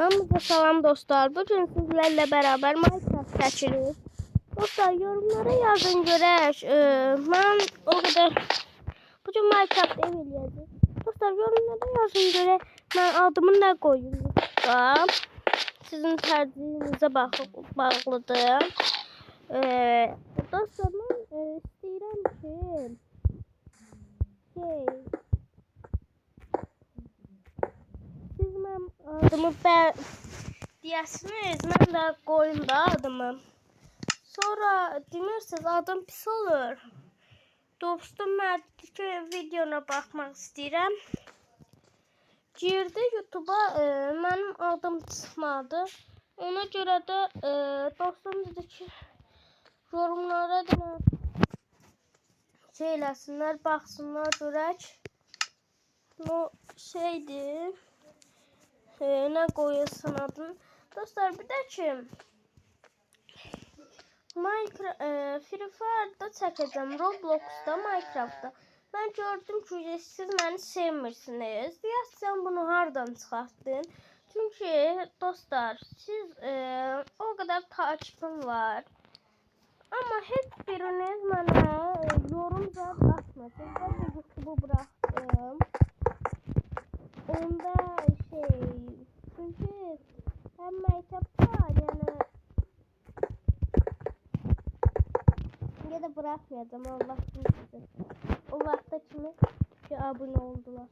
Hamıza salam dostlar. Bugün sizlerle beraber Minecraft çəkiririk. Dostlar yorumlara yazın görək. Ee, mən o qədər bugün Minecraft ev. Dostlar yorumlara yazın görək. Mən adımı nə qoyum? Da sizin tərcihinizə bax bağlıdır. Ee, dostlar mən e, istəyirəm ki şey Siz mənim adımı bə deyəsiniz, mən də qoyum da adımı. Sonra demirsiniz adım pis olur. Dostum mən videona baxmaq istəyirəm. Girdi YouTube-a, e, mənim adım çıxmadı. Ona görə də e, dostum dedi ki yorumlara da şey eləsinlər, baxsınlar, görək. Bu şeydir. Ee, ne koyuyorsun adını? Dostlar bir de ki Minecraft, e, Free Fire'da çəkəcəm, Roblox'da, Minecraft'da. Ben gördüm ki siz beni sevmirsiniz. Deyəsən bunu hardan çıxartdın? Çünkü dostlar siz e, o kadar takipim var. Ama hiç biriniz bana e, yorum da atmadınız. De YouTube'u bıraktım. Onda şey çünkü hem make-up var yani ya da bırakmayacağım Allah sizi. O vakte kimi ki abone oldular.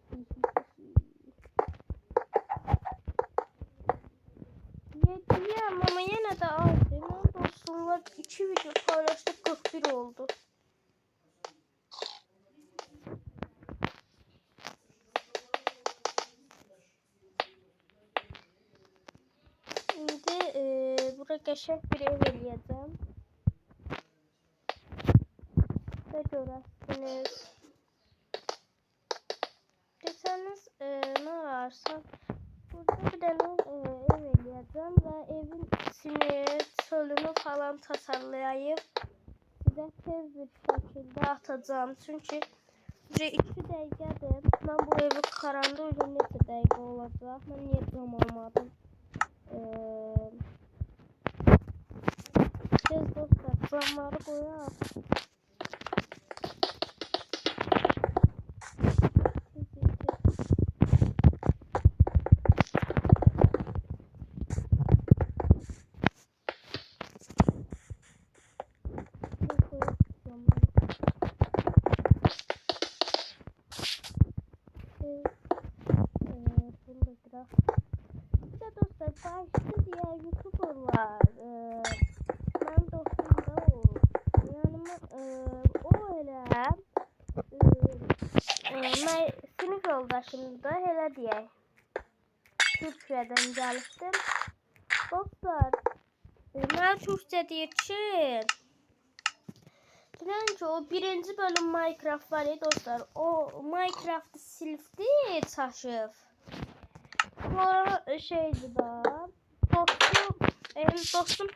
Yediyem ama yine de az. Benim dostumlar iki video paylaştık 41 oldu. Şimdi e, buraya geçen bir ev eləyəcəm. Və görəsiniz. Desəniz e, nə varsa burada bir dənə e, ev eləyəcəm və evin içini, çölünü falan tasarlayıb sizə tez bir şəkildə atacağım. Çünki Bizə 2 dəqiqədir. Mən bu evi qaranda öyle neçə dəqiqə olacaq? Mən niyə cam almadım? Ee, Tez dostlar camları koyar. Bunu da kırar. Bir de dostlar başka diğer YouTuber var. Ee, ben dostum da o. Yani e, o hele e, e, ben sınıf yoldaşım da hele diye. Türkiye'den geldim. Dostlar e, ben Türkçe diye için Bence o birinci bölüm Minecraft var ya dostlar. O Minecraft'ı sildi taşıp. Sonra şeydi da dostum benim dostum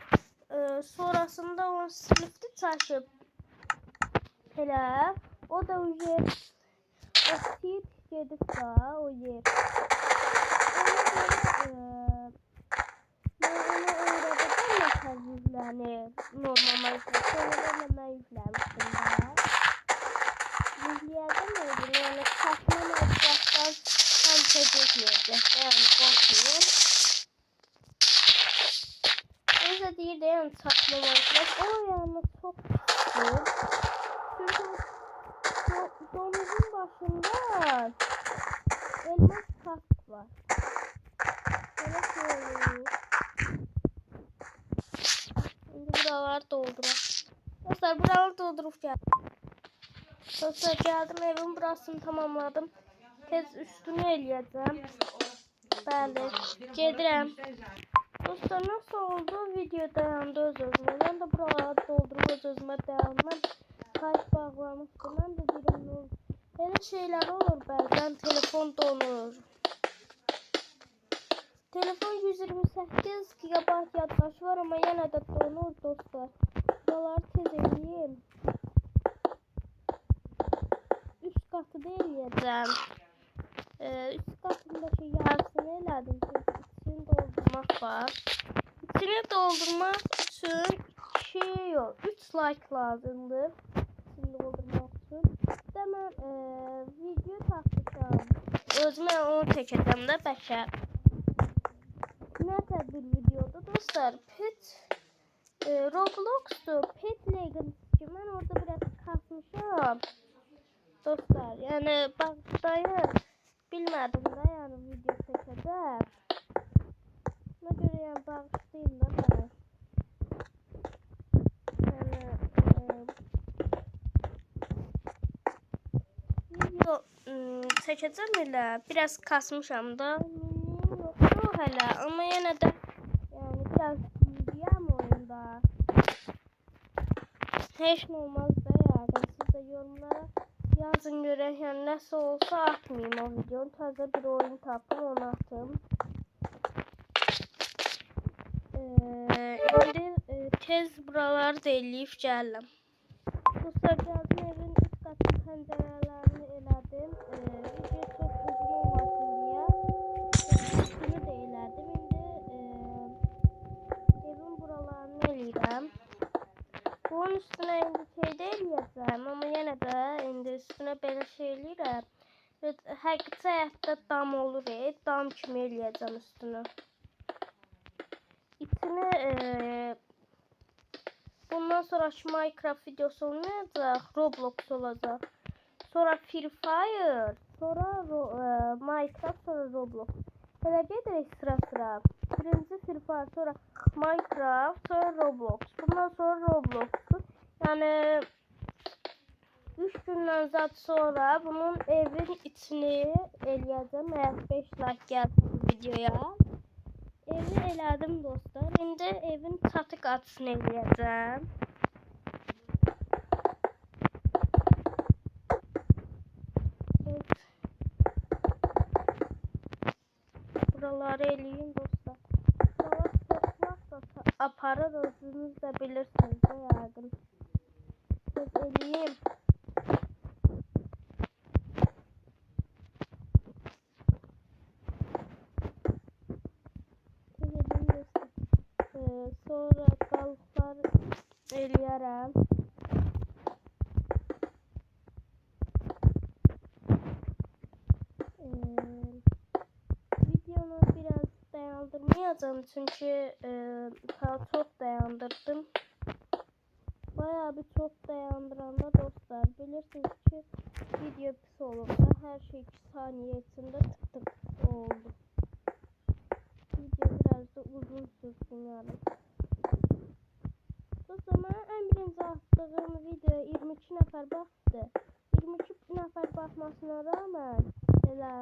e, sonrasında onu sildi taşıp hele o da o yer o sit yedik da o yer. Ona göre e, ben onu ya tezgahlarını normal Minecraft. Sonra ben yüklemiştim daha. Yükleyerdim miydim? Yani saçma Minecraft'tan tam çekmeyecek. Yani korkuyorum. Neyse değil de yani saçma Minecraft. O yani çok güzel. Çünkü do domuzun başında elmas kask var. Böyle söyleyeyim. Şimdi buralar doldurak. Dostlar buraları doldurup geldim. Dostlar geldim evin burasını tamamladım. Tez üstünü eləyəcəm. Bəli, gedirəm. Dostlar nasıl oldu? Video dayandı öz özünə. Ben de buraları doldurup öz özümə dayandım. Kayıt bağlamıştım. Ben de deyirəm ne olur. Elə şeyler olur bəzən. Telefon donur. Telefon 128 GB yaddaşı var ama yine de donur dostlar. Buraları tez. Üst katı da eləyəcəm. Ee, üst katındaki yarısını elədim. Çünki içini dolduracağım. var. İçini doldurmak için 2 yok 3 like lazımdır. İçini doldurmak için. Hemen e, video takmışam. Özümə onu çəkəcəm də bəlkə. Nə tədbir videoda dostlar? Pet e, Roblox'tu. Pet ki ben orada biraz kasmışım. Dostlar yani bakdayım bilmedim de yani video çekeceğim. Ne göre yani bağışlayayım da ben. Yani e, video ım, çekeceğim hele biraz kasmışam da. Yoktu hele ama yine de yani biraz giyeceğim oyunda. Hiç ne olmaz da yani siz de yorumlara yazın göre yani nasıl olsa atmayayım o videonu. Taze bir oyun taptım onu attım. Tez buraları da eləyib gəldim. Dostlar gəldim evin üst qatın pəncərələrini elədim. Ee, video çox uzun olmasın deyə. Üstünü də elədim. İndi e, evin buralarını eləyirəm. Bunun üstüne indi şey de eləyəcəm, amma yenə də indi üstünə belə şey eləyirəm. Həqiqi həyatda dam olur, e, dam kimi eləyəcəm üstünü. İçine e, bundan sonra Minecraft videosu olmayacaq, Roblox olacaq. Sonra Free Fire, sonra Ro e, Minecraft, sonra Roblox. Belə gedirik sıra sıra. Birinci Free Fire, sonra Minecraft, sonra Roblox. Bundan sonra Roblox'tur. Yani 3 gündən zat sonra bunun evin içini eləyəcəm. Eğer 5 like gəlsə bu videoya. Evi elədim dostlar. İndi evin çatı qatısını eləyəcəm. Buraları eləyim dostlar. Buralar toplaq da ta- aparır özünüz də bilirsiniz də yəqin. Eləyim. Söz eləyim dostlar. Ee, sonra qalıqlar eləyərəm. Ee, biraz dayandırmayacağım çünkü e, çok dayandırdım. Bayağı bir çok dayandıranda dostlar bilirsiniz ki video pis olursa her şey 2 saniye içinde tık tık oldu. Video biraz da uzun sürsün yani. O zaman en birinci attığım videoya 22 nəfər baxdı. 22 nəfər baxmasına rağmen elə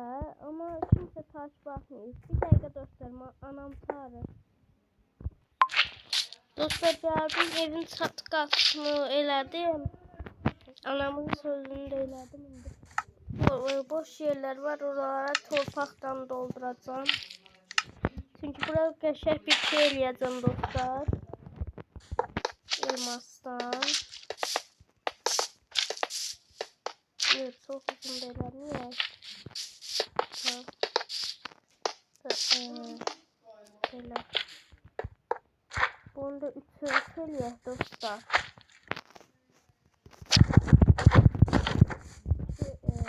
ama kimsə takip baxmıyor. Bir dəqiqə dostlar, anam çağırır. Dostlar gəldim evin çatı qapısını elədim. Anamın sözünü də elədim indi. Bo- bo- Boş yerler var oralara torpaqdan dolduracağım. Çünkü buraya qəşəng bir şey eləyəcəm dostlar. Elmasdan. Evet çok uzun beyler niye? Ha. Da, eee, Böyle. Bunu da üçü üçeliyor dostlar.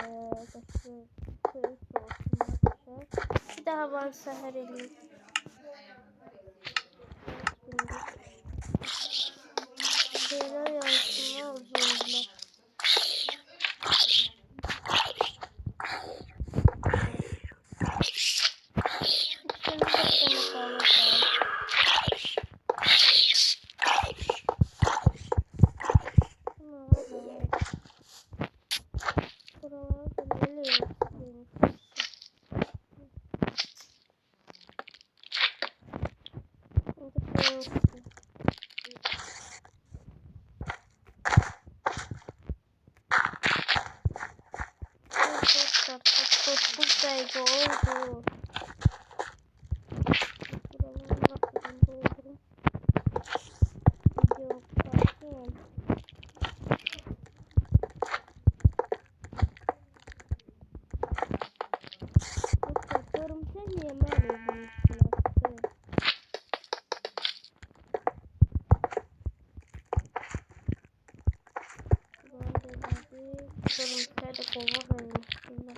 Olsun arkadaşlar. Bir daha ben seher eleyim. Şeyler yansıma uzunlar. Şimdi de seni kalırsam. Buralara da böyle yapayım. Şimdi şöyle yapayım. Arkadaşlar çok buradaydı oldu. Buraları nasıl doldurayım? Video bakayım. Dostlar, görümcek yemeği bunun üstüne. Da kova vermiştim.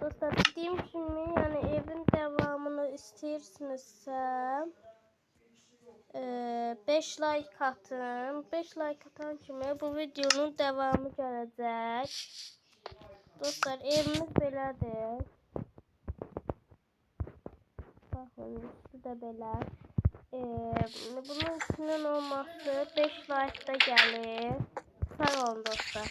Dostlar dediğim kimi yani evin devamını istəyirsinizsə 5 like atın. 5 like atan kimi bu videonun devamı gələcək. Dostlar evimiz belədir. Baxın, üstü də belə. Ee, bunun içinin olması 5 like da gəlir. Sağ olun dostlar.